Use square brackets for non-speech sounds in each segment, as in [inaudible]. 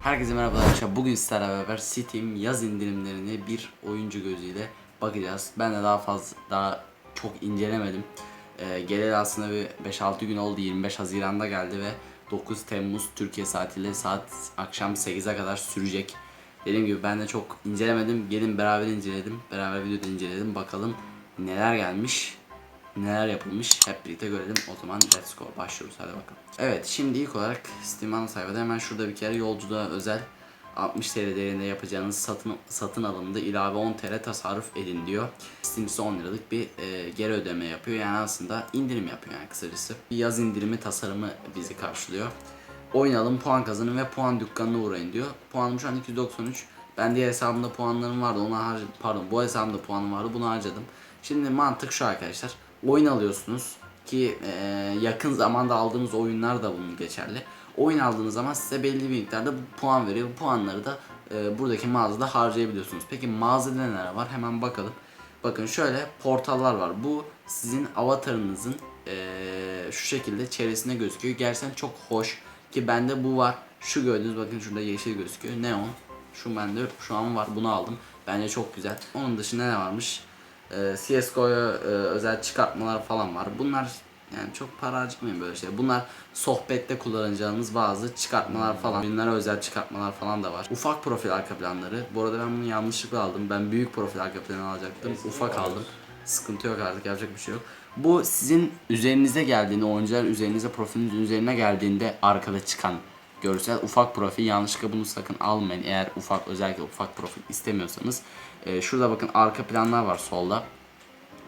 Herkese merhaba arkadaşlar. Bugün sizlerle beraber Steam yaz indirimlerini bir oyuncu gözüyle bakacağız. Ben de daha fazla daha çok incelemedim. Ee, geleli aslında bir 5-6 gün oldu. 25 Haziran'da geldi ve 9 Temmuz Türkiye saatiyle saat akşam 8'e kadar sürecek. Dediğim gibi ben de çok incelemedim. Gelin beraber inceledim. Beraber videoda inceledim. Bakalım neler gelmiş neler yapılmış hep birlikte görelim. O zaman let's go başlıyoruz hadi bakalım. Evet şimdi ilk olarak Steam ana sayfada hemen şurada bir kere yolculuğa özel 60 TL değerinde yapacağınız satın satın alımda ilave 10 TL tasarruf edin diyor. Steam size 10 liralık bir e, geri ödeme yapıyor. Yani aslında indirim yapıyor yani kısacası. Bir yaz indirimi tasarımı bizi karşılıyor. Oyun alın, puan kazanın ve puan dükkanına uğrayın diyor. Puanım şu an 293. Ben diğer hesabımda puanlarım vardı. Ona harcadım. Pardon bu hesabımda puanım vardı. Bunu harcadım. Şimdi mantık şu arkadaşlar. Oyun alıyorsunuz ki e, yakın zamanda aldığınız oyunlar da bunun geçerli. Oyun aldığınız zaman size belli bir miktarda puan veriyor. Bu puanları da e, buradaki mağazada harcayabiliyorsunuz. Peki mağazada neler var? Hemen bakalım. Bakın şöyle portallar var. Bu sizin avatarınızın e, şu şekilde çevresinde gözüküyor. Gerçekten çok hoş ki bende bu var. Şu gördüğünüz bakın şurada yeşil gözüküyor. Neon. Şu bende şu an var. Bunu aldım. Bence çok güzel. Onun dışında ne varmış? Ee, CSGO'ya e, özel çıkartmalar falan var. Bunlar yani çok para harcamayın böyle şey. Bunlar sohbette kullanacağınız bazı çıkartmalar falan. Oyunlara özel çıkartmalar falan da var. Ufak profil arka planları. Bu arada ben bunu yanlışlıkla aldım. Ben büyük profil arka planı alacaktım. Ufak aldım. Sıkıntı yok artık yapacak bir şey yok. Bu sizin üzerinize geldiğinde oyuncular üzerinize profiliniz üzerine geldiğinde arkada çıkan görsel ufak profil. Yanlışlıkla bunu sakın almayın. Eğer ufak özellikle ufak profil istemiyorsanız. Ee, şurada bakın arka planlar var solda.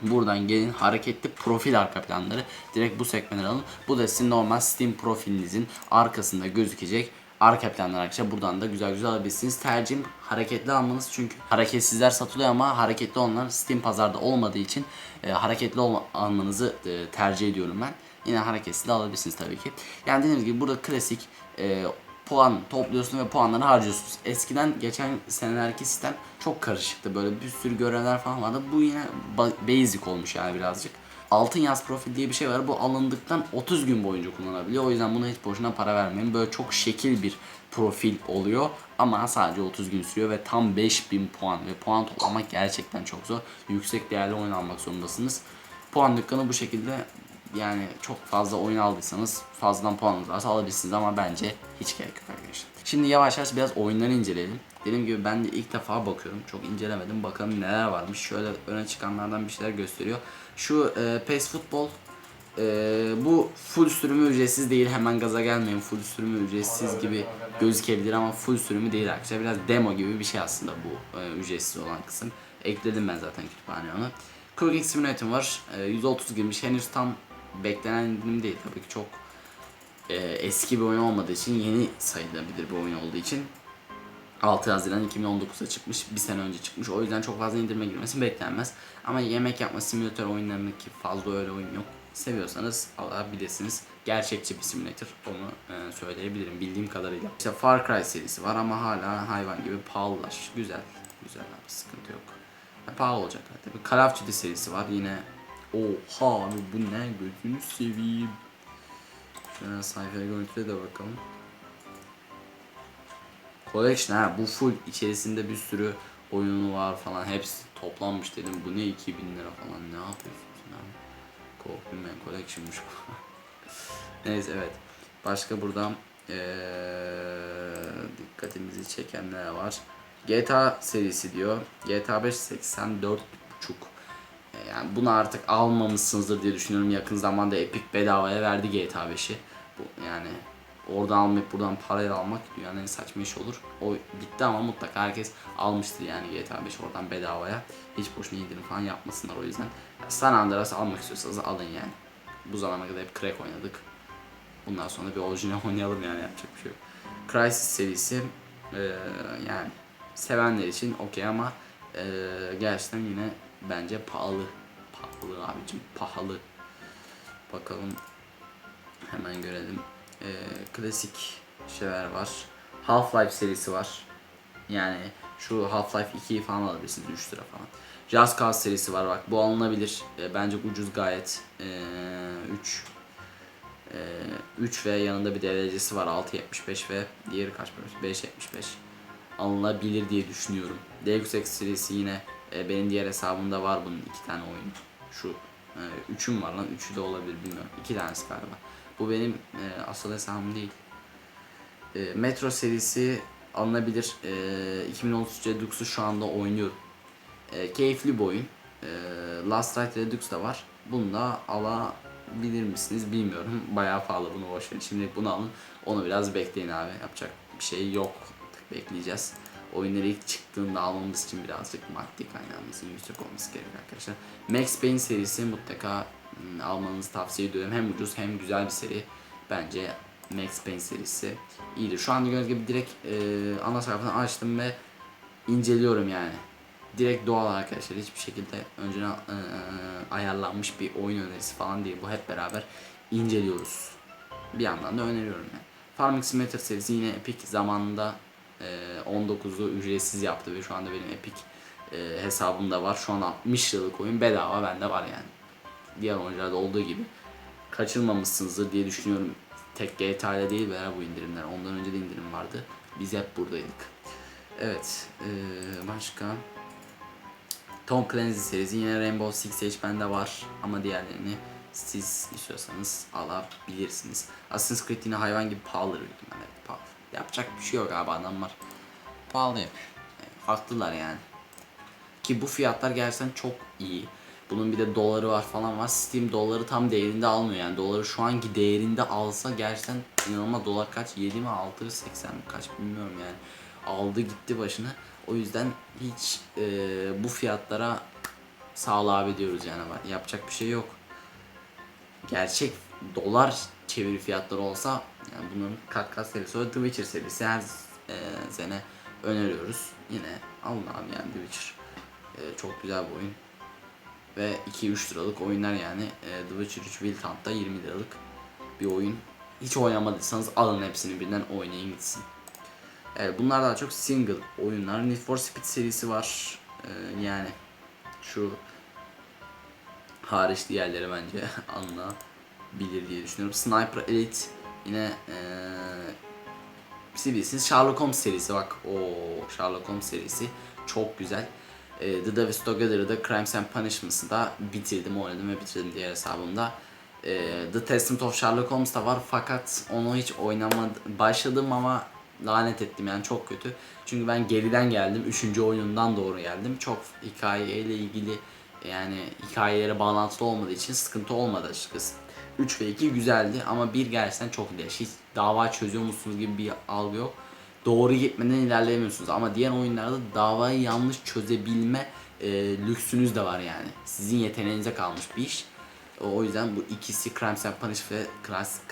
Buradan gelin hareketli profil arka planları. Direkt bu sekmeden alın. Bu da sizin normal steam profilinizin arkasında gözükecek arka planlar arkadaşlar. Buradan da güzel güzel alabilirsiniz. Tercihim hareketli almanız çünkü hareketsizler satılıyor ama hareketli olanlar steam pazarda olmadığı için e, hareketli almanızı e, tercih ediyorum ben yine hareketsiz de alabilirsiniz tabii ki yani dediğim gibi burada klasik e, puan topluyorsun ve puanları harcıyorsunuz. Eskiden geçen senelerki sistem çok karışıktı. Böyle bir sürü görevler falan vardı. Bu yine ba- basic olmuş yani birazcık. Altın yaz profil diye bir şey var. Bu alındıktan 30 gün boyunca kullanabiliyor. O yüzden buna hiç boşuna para vermeyin. Böyle çok şekil bir profil oluyor. Ama sadece 30 gün sürüyor ve tam 5000 puan. Ve puan toplamak gerçekten çok zor. Yüksek değerli oyun almak zorundasınız. Puan dükkanı bu şekilde yani çok fazla oyun aldıysanız fazladan puanınız varsa alabilirsiniz ama bence hiç gerek yok arkadaşlar. Şimdi yavaş yavaş biraz oyunları inceleyelim. Dediğim gibi ben de ilk defa bakıyorum. Çok incelemedim. Bakalım neler varmış. Şöyle öne çıkanlardan bir şeyler gösteriyor. Şu e, PES Futbol e, bu full sürümü ücretsiz değil. Hemen gaza gelmeyin. Full sürümü ücretsiz gibi gözükebilir ama full sürümü değil arkadaşlar. Biraz demo gibi bir şey aslında bu e, ücretsiz olan kısım. Ekledim ben zaten kütüphaneye onu. Cooking Simulator var. E, 130 girmiş. Henüz tam beklenen indirim değil. Tabii ki çok e, eski bir oyun olmadığı için yeni sayılabilir bir oyun olduğu için 6 Haziran 2019'da çıkmış. Bir sene önce çıkmış. O yüzden çok fazla indirime girmesi beklenmez. Ama yemek yapma simülatör oyunlarının ki fazla öyle oyun yok. Seviyorsanız alabilirsiniz. Gerçekçi bir simülatör onu e, söyleyebilirim bildiğim kadarıyla. İşte Far Cry serisi var ama hala hayvan gibi pahalılar. Güzel. Güzel abi sıkıntı yok. Ya, pahalı olacak tabii. Call of Duty serisi var yine. Oha abi bu ne gözünü seveyim. Şöyle sayfaya görüntüde de bakalım. Collection ha bu full içerisinde bir sürü oyunu var falan hepsi toplanmış dedim bu ne 2000 lira falan ne yapıyorsun sen abi? Coffee Collection'muş bu. [laughs] Neyse evet. Başka buradan eee, dikkatimizi çekenler var. GTA serisi diyor. GTA 5 84,5 e, yani bunu artık almamışsınızdır diye düşünüyorum. Yakın zamanda Epic bedavaya verdi GTA 5'i. Bu yani oradan almayıp buradan parayla almak dünyanın en saçma iş olur. O bitti ama mutlaka herkes almıştır yani GTA 5 oradan bedavaya. Hiç boşuna indirim falan yapmasınlar o yüzden. San Andreas almak istiyorsanız alın yani. Bu zamana kadar hep crack oynadık. Bundan sonra bir orijinal [laughs] oynayalım yani yapacak bir şey yok. Crysis serisi e, yani sevenler için okey ama e, gerçekten yine bence pahalı. Pahalı abicim pahalı. Bakalım hemen görelim. E, klasik şeyler var. Half-Life serisi var. Yani şu Half-Life 2'yi falan alabilirsiniz 3 lira falan. Just Cause serisi var bak bu alınabilir. E, bence ucuz gayet. E, 3 3 ve yanında bir derecesi var 6.75 ve diğeri kaç para? 5.75 alınabilir diye düşünüyorum. Deus Ex serisi yine e, benim diğer hesabımda var bunun iki tane oyun. Şu e, üçüm var lan üçü de olabilir bilmiyorum. İki tanesi galiba. Bu benim e, asıl hesabım değil. E, Metro serisi alınabilir. E, 2033 Redux'u şu anda oynuyorum. E, keyifli bir oyun. E, Last Light Redux da var. Bunu da alabilir misiniz bilmiyorum. Bayağı pahalı bunu boş verin. Şimdi bunu alın. Onu biraz bekleyin abi. Yapacak bir şey yok. Bekleyeceğiz. Oyunları ilk çıktığında almamız için birazcık maddi kaynağımızın yüksek olması gerekiyor arkadaşlar. Max Payne serisi mutlaka hmm, almanızı tavsiye ediyorum. Hem ucuz hem güzel bir seri. Bence Max Payne serisi iyidir. Şu anda gördüğünüz gibi direkt e, ana sayfadan açtım ve inceliyorum yani. Direkt doğal arkadaşlar. Hiçbir şekilde önceden e, ayarlanmış bir oyun önerisi falan değil. Bu hep beraber inceliyoruz. Bir yandan da öneriyorum yani. Farming Simulator serisi yine Epic zamanında e, 19'u ücretsiz yaptı ve şu anda benim Epic e, hesabımda var. Şu an 60 liralık oyun bedava bende var yani. Diğer oyuncularda olduğu gibi. Kaçırmamışsınızdır diye düşünüyorum. Tek GTA'da değil veya bu indirimler. Ondan önce de indirim vardı. Biz hep buradaydık. Evet. E, başka? Tom Clancy serisi yine Rainbow Six Siege bende var ama diğerlerini siz istiyorsanız alabilirsiniz. Assassin's Creed yine hayvan gibi pahalı. Evet, pahalı. Yapacak bir şey yok abi adamlar. Pahalı yapıyor. Yani haklılar yani. Ki bu fiyatlar gerçekten çok iyi. Bunun bir de doları var falan var. Steam doları tam değerinde almıyor yani. Doları şu anki değerinde alsa gerçekten inanılmaz dolar kaç? 7 mi 6 mı 80 mi kaç bilmiyorum yani. Aldı gitti başını. O yüzden hiç e, bu fiyatlara sağlığa ediyoruz yani. Yapacak bir şey yok. Gerçek dolar çeviri fiyatları olsa yani bunun kat kat serisi o The Witcher serisi her e, sene öneriyoruz. Yine abi yani The Witcher. E, çok güzel bir oyun. Ve 2-3 liralık oyunlar yani. E, The Witcher 3 Wild Hunt'ta 20 liralık bir oyun. Hiç oynamadıysanız alın hepsini birden oynayın gitsin. Evet bunlar daha çok single oyunlar. Need for Speed serisi var. Ee, yani şu hariç diğerleri bence [laughs] alınabilir diye düşünüyorum. Sniper Elite yine ee, bilirsiniz Sherlock Holmes serisi bak o Sherlock Holmes serisi çok güzel. Ee, The Davis Together'ı da Crimes and Punishments'ı da bitirdim oynadım ve bitirdim diğer hesabımda. Ee, The Testament of Sherlock Holmes da var fakat onu hiç oynamadım. Başladım ama lanet ettim yani çok kötü. Çünkü ben geriden geldim. Üçüncü oyundan doğru geldim. Çok hikayeyle ilgili yani hikayelere bağlantılı olmadığı için sıkıntı olmadı açıkçası. 3 ve 2 güzeldi ama bir gerçekten çok leş. Hiç dava çözüyor musunuz gibi bir algı yok. Doğru gitmeden ilerleyemiyorsunuz ama diğer oyunlarda davayı yanlış çözebilme e, lüksünüz de var yani. Sizin yeteneğinize kalmış bir iş. O yüzden bu ikisi Crimes and Punishments ve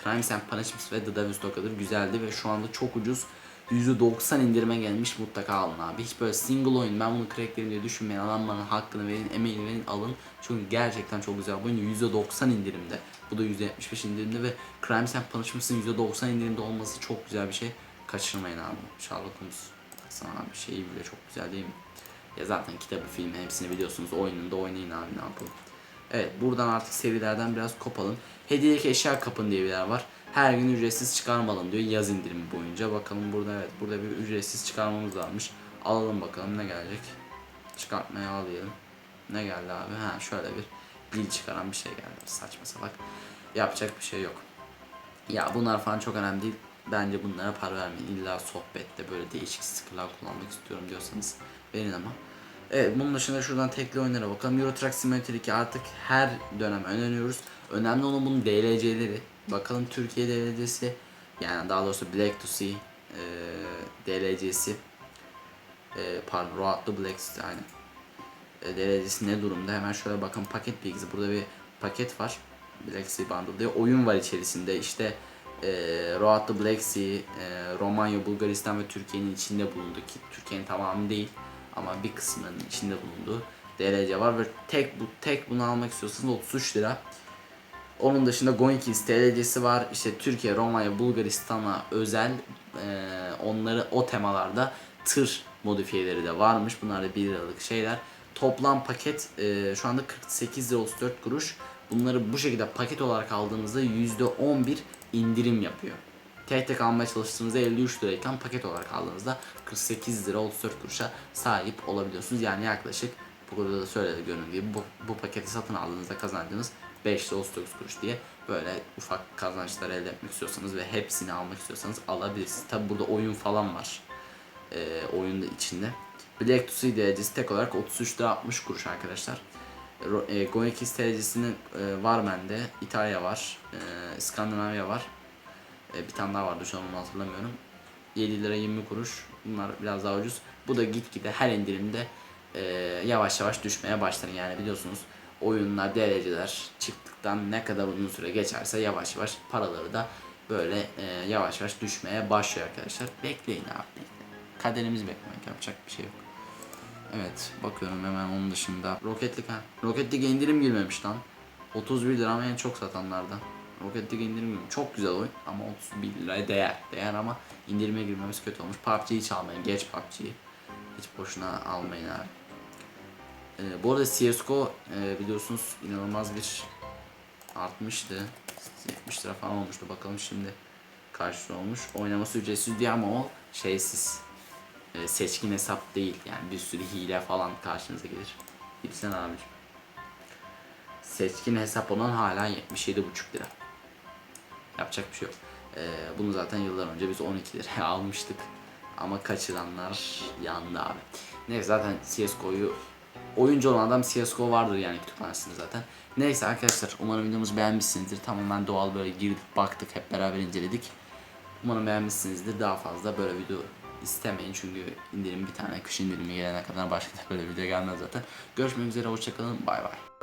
Crimes and Punishments ve The Devil's Together güzeldi ve şu anda çok ucuz. %90 indirime gelmiş mutlaka alın abi. Hiç böyle single oyun ben bunu cracklerim diye düşünmeyin. Adamların hakkını verin, emeğini verin, alın. Çünkü gerçekten çok güzel bu oyun. %90 indirimde. Bu da %75 indirimde ve Crimes and Punishments'ın %90 indirimde olması çok güzel bir şey. Kaçırmayın abi. Sherlock Holmes. Baksana abi şeyi bile çok güzel değil mi? Ya zaten kitabı, filmi hepsini biliyorsunuz. Oyununda oynayın abi ne yapalım. Evet buradan artık serilerden biraz kopalım. Hediyelik eşya kapın diye bir yer var. Her gün ücretsiz çıkarmalım diyor yaz indirimi boyunca. Bakalım burada evet burada bir ücretsiz çıkarmamız varmış. Alalım bakalım ne gelecek. Çıkartmaya al diyelim. Ne geldi abi? Ha şöyle bir bil çıkaran bir şey geldi. Saçma salak. Yapacak bir şey yok. Ya bunlar falan çok önemli değil. Bence bunlara para vermeyin. İlla sohbette böyle değişik stickerlar kullanmak istiyorum diyorsanız verin ama. Evet bunun dışında şuradan tekli oyunlara bakalım. Euro Truck Simulator 2 artık her dönem öneriyoruz. Önemli olan bunun DLC'leri. Bakalım Türkiye DLC'si yani daha doğrusu Black to Sea e, DLC'si e, pardon Road to Black Sea aynı. E, DLC'si ne durumda? Hemen şöyle bakın paket bilgisi. Burada bir paket var. Black Sea Bundle diye oyun var içerisinde. İşte e, Road to Black Sea, e, Romanya, Bulgaristan ve Türkiye'nin içinde bulundu ki Türkiye'nin tamamı değil ama bir kısmının içinde bulunduğu DLC var ve tek bu tek bunu almak istiyorsanız 33 lira. Onun dışında Going Kids TLC'si var. İşte Türkiye, Romanya, Bulgaristan'a özel e, onları o temalarda tır modifiyeleri de varmış. Bunlar da 1 liralık şeyler. Toplam paket e, şu anda 48 lira 34 kuruş. Bunları bu şekilde paket olarak aldığınızda %11 indirim yapıyor. Tek tek almaya çalıştığınızda 53 lirayken paket olarak aldığınızda 48 lira 34 kuruşa sahip olabiliyorsunuz. Yani yaklaşık burada da söyledi gördüğünüz gibi bu, bu paketi satın aldığınızda kazancınız 5 lira 39 kuruş diye böyle ufak kazançlar elde etmek istiyorsanız ve hepsini almak istiyorsanız alabilirsiniz. Tabi burada oyun falan var e, oyunda içinde. Black to Sea derecesi tek olarak 33 lira 60 kuruş arkadaşlar. E, Go 2 derecesinin e, var bende. İtalya var. E, İskandinavya var. E, bir tane daha vardı şu an onu hatırlamıyorum. 7 lira 20 kuruş. Bunlar biraz daha ucuz. Bu da gitgide her indirimde e, yavaş yavaş düşmeye başlar. Yani biliyorsunuz oyunlar, dereceler çıktıktan ne kadar uzun süre geçerse yavaş yavaş paraları da böyle e, yavaş yavaş düşmeye başlıyor arkadaşlar. Bekleyin abi. Kaderimizi beklemek yapacak bir şey yok. Evet bakıyorum hemen onun dışında. Rocket League ha. Rocket League indirim girmemiş lan. 31 lira ama en çok satanlardan. Rocket League indirim girmemiş. Çok güzel oyun ama 31 liraya değer. Değer ama indirime girmemiz kötü olmuş. PUBG'yi hiç almayın. Geç PUBG'yi. Hiç boşuna almayın abi. Ee, bu arada CSGO e, biliyorsunuz inanılmaz bir artmıştı. 70 lira falan olmuştu. Bakalım şimdi lira olmuş. Oynaması ücretsiz diye ama o şeysiz. E, seçkin hesap değil. Yani bir sürü hile falan karşınıza gelir. Bilsen abicim. Seçkin hesap olan hala 77,5 lira. Yapacak bir şey yok. E, bunu zaten yıllar önce biz 12 liraya [laughs] almıştık. Ama kaçıranlar yandı abi. Neyse zaten CSGO'yu oyuncu olan adam CSGO vardır yani kütüphanesinde zaten. Neyse arkadaşlar umarım videomuzu beğenmişsinizdir. Tamamen doğal böyle girdik baktık hep beraber inceledik. Umarım beğenmişsinizdir. Daha fazla böyle video istemeyin çünkü indirim bir tane kış indirimi gelene kadar başka da böyle video gelmez zaten. Görüşmek üzere hoşçakalın bay bay.